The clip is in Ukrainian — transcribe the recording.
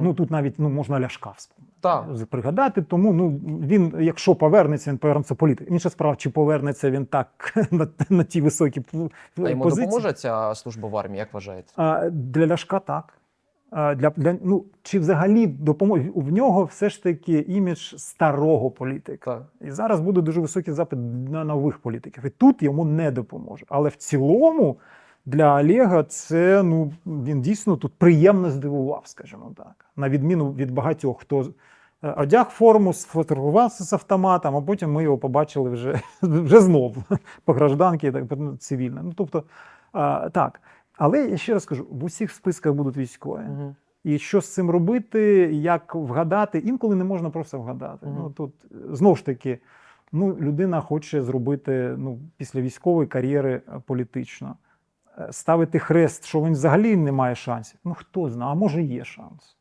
Ну тут навіть ну можна ляшка. Так. пригадати. Тому ну він, якщо повернеться, він повернеться політик. Інша справа, чи повернеться він так на, на ті високі А йому позиції. допоможе ця служба в армії, як вважаєте? А, для Ляшка так. А, для, для, ну, чи взагалі допоможе? В нього все ж таки імідж старого політика. Так. І зараз буде дуже високий запит на нових політиків. І тут йому не допоможе. Але в цілому для Олега це ну він дійсно тут приємно здивував, скажімо так. На відміну від багатьох, хто е, одяг форму, сфотографувався з автоматом, а потім ми його побачили вже, вже знову по гражданці, так ну. Ну тобто а, так. Але я ще раз кажу: в усіх списках будуть військові. Угу. І що з цим робити, як вгадати, інколи не можна просто вгадати. Мгм. Ну тут е, знову ж таки, ну людина хоче зробити ну, після військової кар'єри е, політично. Е, Ставити хрест, що він взагалі не має шансів. Ну хто знає, а може є шанс.